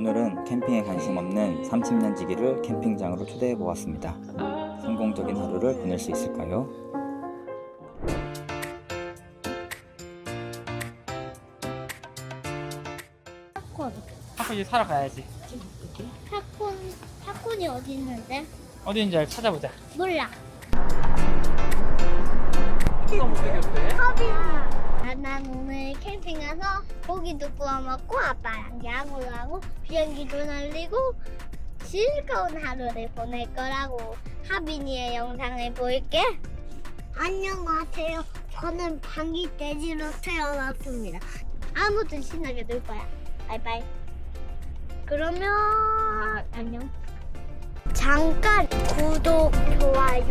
오늘은 캠핑에 관심 없는 30년지기를 캠핑장으로 초대해 보았습니다. 성공적인 하루를 보낼 수 있을까요? 팝콘. 팝콘 이제 사러 가야지. 팝콘, 팝콘이 어디 있는데? 어디 있는지 알- 찾아보자. 몰라. 팝이 야. 아, 난 오늘 캠핑 가서 고기도 구워 먹고 아빠랑 야구도 하고 비행기도 날리고 즐거운 하루를 보낼 거라고 하빈이의 영상을 볼게. 안녕하세요. 저는 방귀 돼지로 태어났습니다. 아무튼 신나게 놀 거야. 바이바이. 그러면 안녕. 잠깐 구독, 좋아요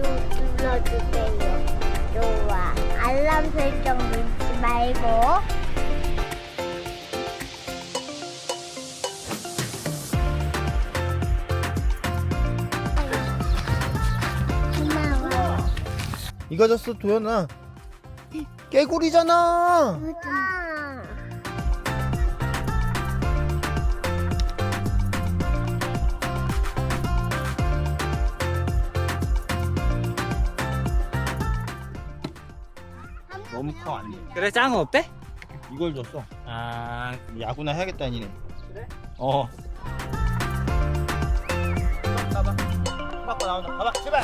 눌러주세요. 좋아. 알람 설정 잊지 말고. 고마워. 이거 줬어 도연아 깨구리잖아 아. 너무 커 안돼. 그래 짱은 어때? 이걸 줬어. 아. 야구나 해야겠다 니네. 그래? 어. 가봐. 갖고 나온다. 가봐 제발!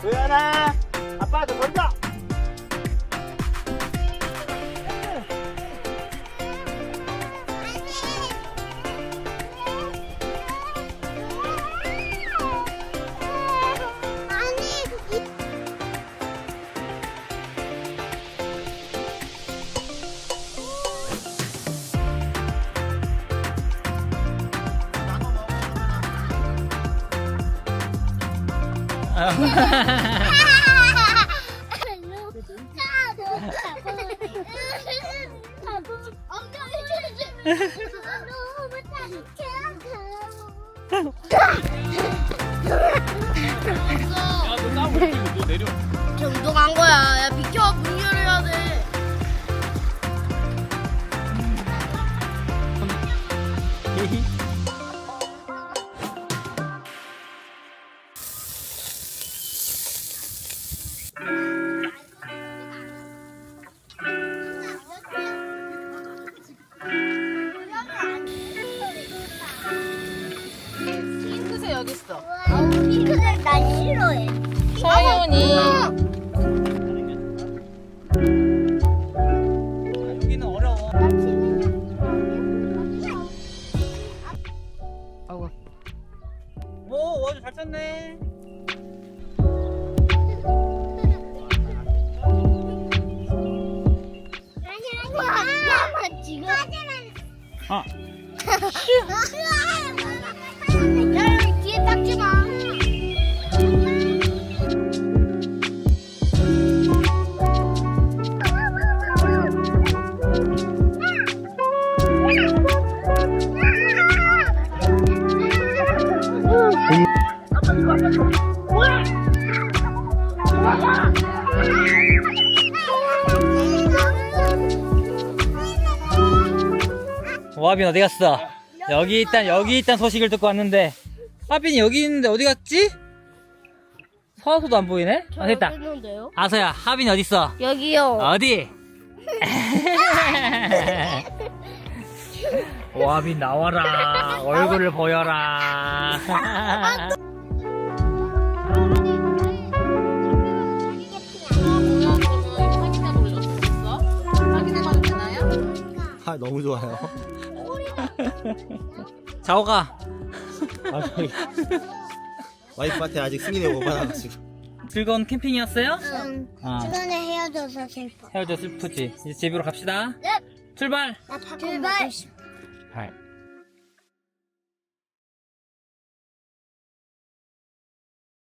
도연아 아빠한테 던져 야너 까먹고 너 내려. 저 운동한 거야. 야 비켜 문 열어야 돼. 핑크 여기 있어. 핑크색 난 싫어해. 서윤이. 여기는 어려워. 아이고. 오 원주 잘 쳤네. 아니야, 지금. 아. 야, 여기 뒤에 닦지 마. 와빈 어디 갔어? 여기 일단 여기 일단 소식을 듣고 왔는데 하빈이 여기 있는데 어디 갔지? 서아소도 안 보이네? 아 됐다. 있는데요? 아서야 하빈이 어디 있어? 여기요. 어디? 와빈 나와라 얼굴을 보여라? 아 너무 좋아요 자오가 아 와이프한테 아직 승인을 못 받아가지고 즐거운 캠핑이었어요? 응. 어, 주변에 헤어져서 슬퍼. 헤어져 슬프지 이제 집으로 갑시다 네. 출발 나 출발. 발.